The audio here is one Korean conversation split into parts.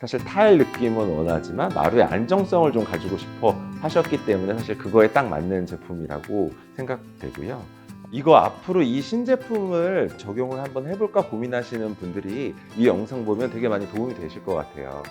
사실 타일 느낌은 원하지만 마루의 안정성을 좀 가지고 싶어 하셨기 때문에 사실 그거에 딱 맞는 제품이라고 생각되고요. 이거 앞으로 이 신제품을 적용을 한번 해볼까 고민하시는 분들이 이 영상 보면 되게 많이 도움이 되실 것 같아요.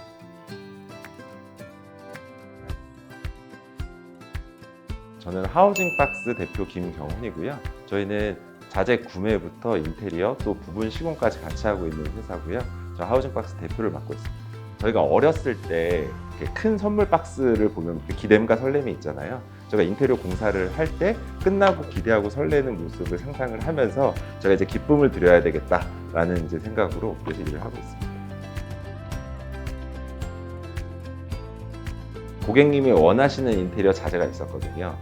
저는 하우징박스 대표 김경훈이고요. 저희는 자재 구매부터 인테리어 또 부분 시공까지 같이 하고 있는 회사고요. 저 하우징박스 대표를 맡고 있습니다. 저희가 어렸을 때 큰 선물 박스를 보면 그 기대감과 설렘이 있잖아요. 제가 인테리어 공사를 할 때 끝나고 기대하고 설레는 모습을 상상을 하면서 제가 이제 기쁨을 드려야 되겠다라는 이제 생각으로 그래서 일을 하고 있습니다. 고객님이 원하시는 인테리어 자재가 있었거든요.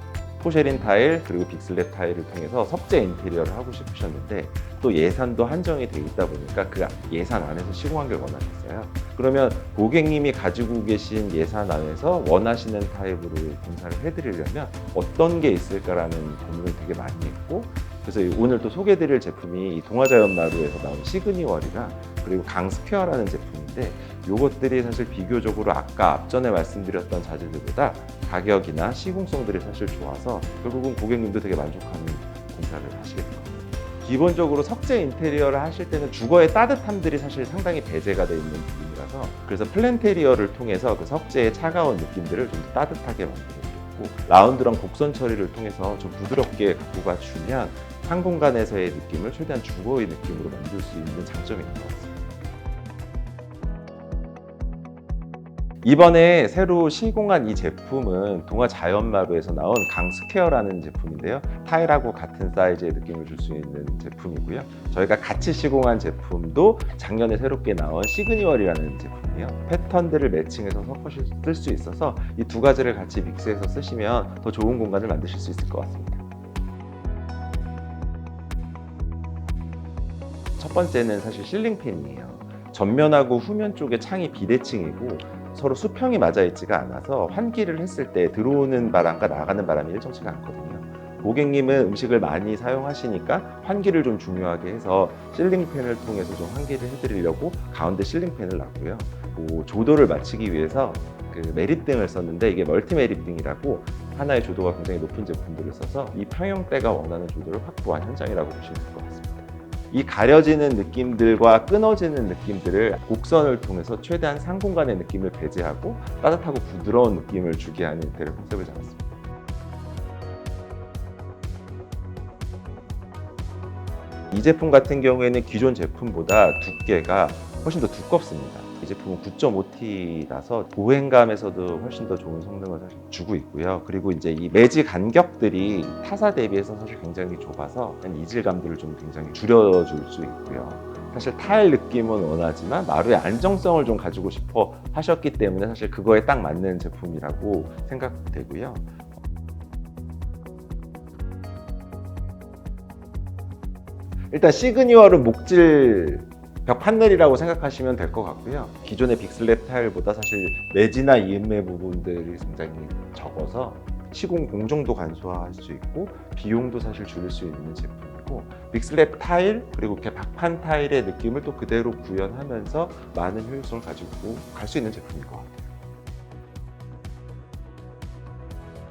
포쉐린 타일 그리고 빅슬랩 타일을 통해서 석재 인테리어를 하고 싶으셨는데 또 예산도 한정이 돼 있다 보니까 그 예산 안에서 시공한 걸 원하셨어요. 그러면 고객님이 가지고 계신 예산 안에서 원하시는 타입으로 공사를 해드리려면 어떤 게 있을까라는 고민을 되게 많이 했고 그래서 오늘 또 소개드릴 제품이 이 동아자연 마루에서 나온 시그니월이랑 그리고 강스퀘어라는 제품인데 이것들이 사실 비교적으로 아까 앞전에 말씀드렸던 자재들보다 가격이나 시공성들이 사실 좋아서 결국은 고객님도 되게 만족하는 공사를 하시게 될 겁니다. 기본적으로 석재 인테리어를 하실 때는 주거의 따뜻함들이 사실 상당히 배제가 되어 있는 부분이라서 그래서 플랜테리어를 통해서 그 석재의 차가운 느낌들을 좀더 따뜻하게 만들어드렸고 라운드랑 곡선 처리를 통해서 좀 부드럽게 갖고 가주면 한 공간에서의 느낌을 최대한 주거의 느낌으로 만들 수 있는 장점이 있는 것 같습니다. 이번에 새로 시공한 이 제품은 동아 자연마루에서 나온 강스퀘어라는 제품인데요. 타일하고 같은 사이즈의 느낌을 줄 수 있는 제품이고요. 저희가 같이 시공한 제품도 작년에 새롭게 나온 시그니얼이라는 제품이에요. 패턴들을 매칭해서 섞으실 쓸수 있어서 이 두 가지를 같이 믹스해서 쓰시면 더 좋은 공간을 만드실 수 있을 것 같습니다. 첫 번째는 사실 실링팬이에요. 전면하고 후면 쪽에 창이 비대칭이고 서로 수평이 맞아 있지가 않아서 환기를 했을 때 들어오는 바람과 나가는 바람이 일정치가 않거든요. 고객님은 음식을 많이 사용하시니까 환기를 좀 중요하게 해서 실링팬을 통해서 좀 환기를 해드리려고 가운데 실링팬을 놨고요. 그 조도를 맞추기 위해서 그 매립등을 썼는데 이게 멀티 매립등이라고 하나의 조도가 굉장히 높은 제품들을 써서 이 평형대가 원하는 조도를 확보한 현장이라고 보시면 될 것 같습니다. 이 가려지는 느낌들과 끊어지는 느낌들을 곡선을 통해서 최대한 상공간의 느낌을 배제하고 따뜻하고 부드러운 느낌을 주게 하는 인테리어 컨셉을 잡았습니다. 이 제품 같은 경우에는 기존 제품보다 두께가 훨씬 더 두껍습니다. 이 제품은 9.5T라서 보행감에서도 훨씬 더 좋은 성능을 사실 주고 있고요. 그리고 이제 이 매지 간격들이 타사 대비해서 사실 굉장히 좁아서 이질감들을 좀 굉장히 줄여줄 수 있고요. 사실 타일 느낌은 원하지만 마루의 안정성을 좀 가지고 싶어 하셨기 때문에 사실 그거에 딱 맞는 제품이라고 생각되고요. 일단 시그니얼은 목질 벽 판넬이라고 생각하시면 될 것 같고요. 기존의 빅슬랩 타일보다 사실 매지나 이음매 부분들이 굉장히 적어서 시공 공정도 간소화할 수 있고 비용도 사실 줄일 수 있는 제품이고 빅슬랩 타일 그리고 이렇게 박판 타일의 느낌을 또 그대로 구현하면서 많은 효율성을 가지고 갈 수 있는 제품일 것 같아요.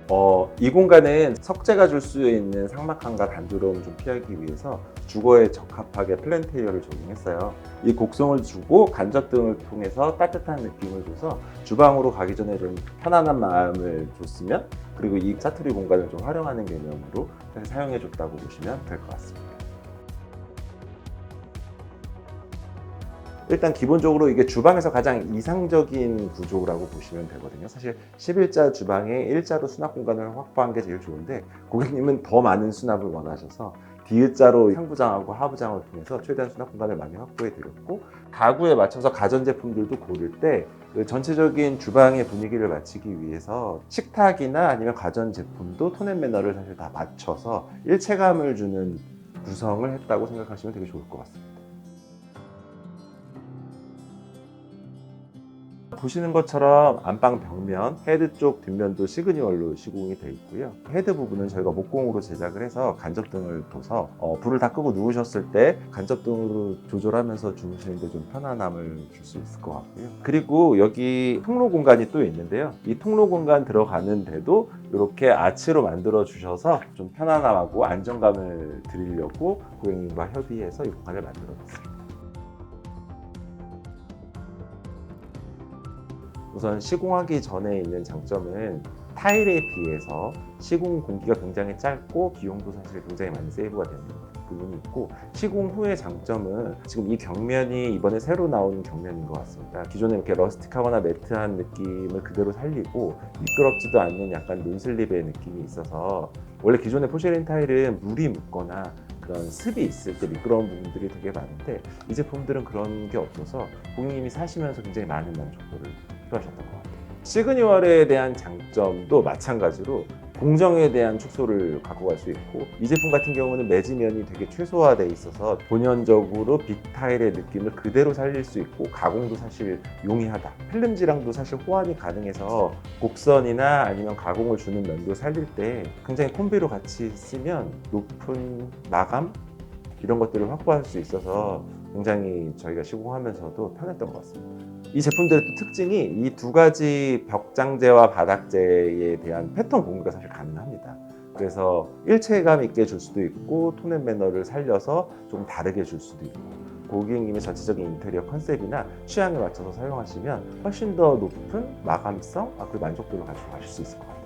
어, 이 공간은 석재가 줄 수 있는 삭막함과 단조로움을 좀 피하기 위해서 주거에 적합하게 플랜테리어를 적용했어요. 이 곡성을 주고 간접 등을 통해서 따뜻한 느낌을 줘서 주방으로 가기 전에 좀 편안한 마음을 줬으면 그리고 이 사투리 공간을 좀 활용하는 개념으로 사실 사용해 줬다고 보시면 될 것 같습니다. 일단 기본적으로 이게 주방에서 가장 이상적인 구조라고 보시면 되거든요. 사실 11자 주방에 일자로 수납 공간을 확보한 게 제일 좋은데 고객님은 더 많은 수납을 원하셔서 디귿자로 상부장하고 하부장을 통해서 최대한 수납 공간을 많이 확보해 드렸고 가구에 맞춰서 가전 제품들도 고를 때 그 전체적인 주방의 분위기를 맞추기 위해서 식탁이나 아니면 가전 제품도 톤앤 매너를 사실 다 맞춰서 일체감을 주는 구성을 했다고 생각하시면 되게 좋을 것 같습니다. 보시는 것처럼 안방 벽면, 헤드 쪽 뒷면도 시그니얼로 시공이 되어 있고요. 헤드 부분은 저희가 목공으로 제작을 해서 간접등을 둬서 어, 불을 다 끄고 누우셨을 때 간접등으로 조절하면서 주무시는데 좀 편안함을 줄 수 있을 것 같고요. 그리고 여기 통로 공간이 또 있는데요. 이 통로 공간 들어가는데도 이렇게 아치로 만들어 주셔서 좀 편안함하고 안정감을 드리려고 고객님과 협의해서 이 공간을 만들어 놨습니다. 우선 시공하기 전에 있는 장점은 타일에 비해서 시공 공기가 굉장히 짧고 비용도 사실 굉장히 많이 세이브가 되는 부분이 있고 시공 후의 장점은 지금 이 벽면이 이번에 새로 나온 벽면인 것 같습니다. 기존에 이렇게 러스틱하거나 매트한 느낌을 그대로 살리고 미끄럽지도 않는 약간 논슬립의 느낌이 있어서 원래 기존의 포쉐린 타일은 물이 묻거나 그런 습이 있을 때 미끄러운 부분들이 되게 많은데 이 제품들은 그런 게 없어서 고객님이 사시면서 굉장히 많은 만족도를 표하셨던 것 같아요. 시그니얼에 대한 장점도 마찬가지로 공정에 대한 축소를 갖고 갈 수 있고 이 제품 같은 경우는 매지면이 되게 최소화돼 있어서 본연적으로 빅타일의 느낌을 그대로 살릴 수 있고 가공도 사실 용이하다. 필름 질량도 사실 호환이 가능해서 곡선이나 아니면 가공을 주는 면도 살릴 때 굉장히 콤비로 같이 쓰면 높은 마감 이런 것들을 확보할 수 있어서 굉장히 저희가 시공하면서도 편했던 것 같습니다. 이 제품들의 또 특징이 이 두 가지 벽장재와 바닥재에 대한 패턴 공유가 사실 가능합니다. 그래서 일체감 있게 줄 수도 있고 톤앤 매너를 살려서 좀 다르게 줄 수도 있고 고객님의 전체적인 인테리어 컨셉이나 취향에 맞춰서 사용하시면 훨씬 더 높은 마감성, 아, 그리고 만족도를 가지고 가실 수 있을 것 같아요.